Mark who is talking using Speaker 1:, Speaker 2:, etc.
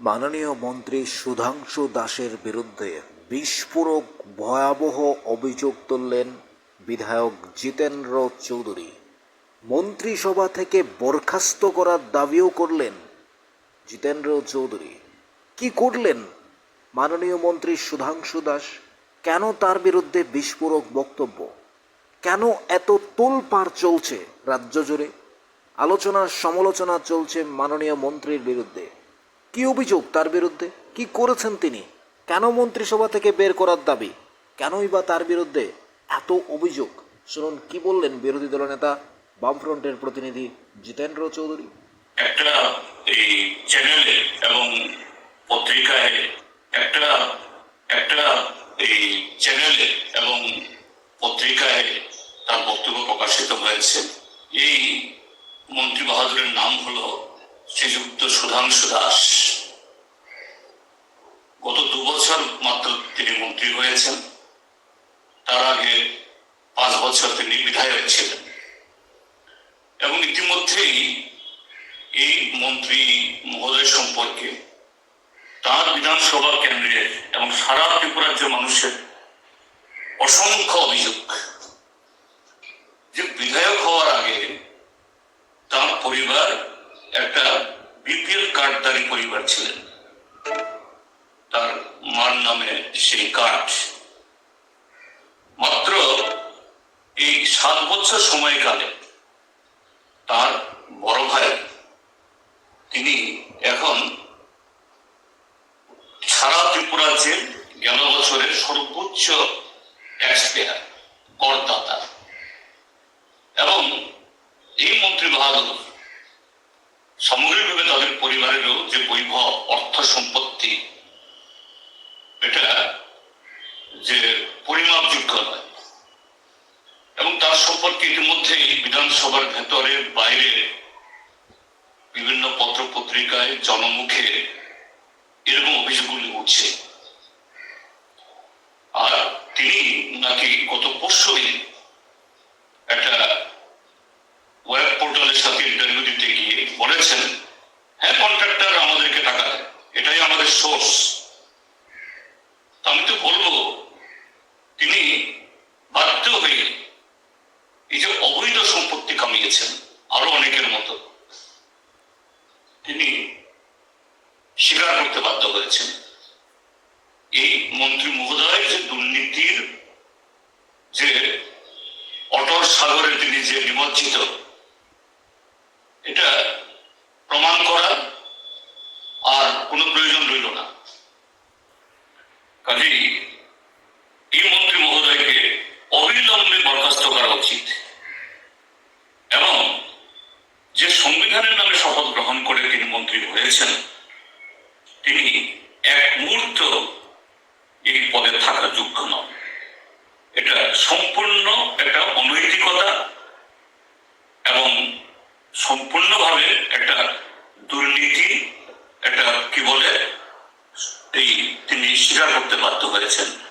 Speaker 1: মাননীয় মন্ত্রী সুধাংশু দাসের বিরুদ্ধে বিস্ফোরক ভয়াবহ অভিযোগ তুললেন বিধায়ক জিতেন্দ্র চৌধুরী। মন্ত্রিসভা থেকে বরখাস্ত করার দাবিও করলেন জিতেন্দ্র চৌধুরী। কি করলেন মাননীয় মন্ত্রী সুধাংশু দাস? কেন তার বিরুদ্ধে বিস্ফোরক বক্তব্য? কেন এত তোলপাড় চলছে রাজ্য জুড়ে? আলোচনা সমালোচনা চলছে মাননীয় মন্ত্রীর বিরুদ্ধে। কি অভিযোগ তার বিরুদ্ধে? কি করেছেন তিনি? কেন মন্ত্রিসভা থেকে বের করার দাবি? কেনই বা তার বিরুদ্ধে এত অভিযোগ? শুনুন, কি বললেন বিরোধী দলনেতা বামফ্রন্টের প্রতিনিধি জিতেন্দ্র চৌধুরী?
Speaker 2: একটা এই চ্যানেলে এবং পত্রিকায় একটা একটা এই চ্যানেলে এবং পত্রিকায় তার বক্তব্য প্রকাশিত হয়েছে। এই মন্ত্রী বাহাদুরের নাম হলো শ্রীযুক্ত সুধাংশু দাস। গত দু বছর মাত্র তিনি মন্ত্রী হয়েছেন। তার আগে পাঁচ বছর তিনি বিধায়ক ছিলেন। এবং ইতিমধ্যেই এই মন্ত্রী মহোদয় সম্পর্কে তার বিধানসভা কেন্দ্রে এবং সারা ত্রিপুরা রাজ্যের মানুষের অসংখ্য অভিযোগ যে বিধায়ক হওয়ার আগে তার পরিবার একটা কার্ডধারী পরিবার ছিলেন। তার মার নামে সেই কার্ড মাত্র এই সাত বছর সময়কালে তার বড় ভাই, তিনি এখন সারা ত্রিপুরা রাজ্যের গেল বছরের সর্বোচ্চ ট্যাক্স পেয়ার করদাতা এবং এই মন্ত্রী বাহাদুর সামগ্রিকভাবে তাদের পরিবারেরও যে বৈভব অর্থ সম্পত্তি, এটা যে পরিমাপযোগ্য নয়। এবং তার সম্পর্কে ইতিমধ্যেই বিধানসভার ভেতরে, বাইরে বিভিন্ন পত্র পত্রিকায় জনমুখে এরকম অভিযোগগুলি উঠছে। আর তিনি নাকি গত পরশু দিন একটা ওয়েব পোর্টালের সাথে আমাদের সোর্স আমি তো বলব, তিনি বাধ্য হয়ে এই যে অবৈধ সম্পত্তি কামিয়েছেন আরও অনেকের মতো। তিনি স্বীকার করতে বাধ্য হয়েছেন। এই মন্ত্রী মহোদয় যে দুর্নীতির যে অটল সাগরে তিনি যে নিমজ্জিত এটা প্রমাণ করা আর কোনো প্রয়োজন রইল না কাজেই এই মন্ত্রী মহোদয়কে অবিলম্বে বরখাস্ত করা উচিত এবং যে সংবিধানের নামে শপথ গ্রহণ করে তিনি মন্ত্রী হয়েছেন। তিনি এক মুহূর্ত এই পদে থাকার যোগ্য নন। এটা সম্পূর্ণ একটা অনৈতিকতা এবং সম্পূর্ণভাবে একটা দুর্নীতি, একটা, কি বলে, এই তিনি স্বীকার করতে বাধ্য হয়েছেন।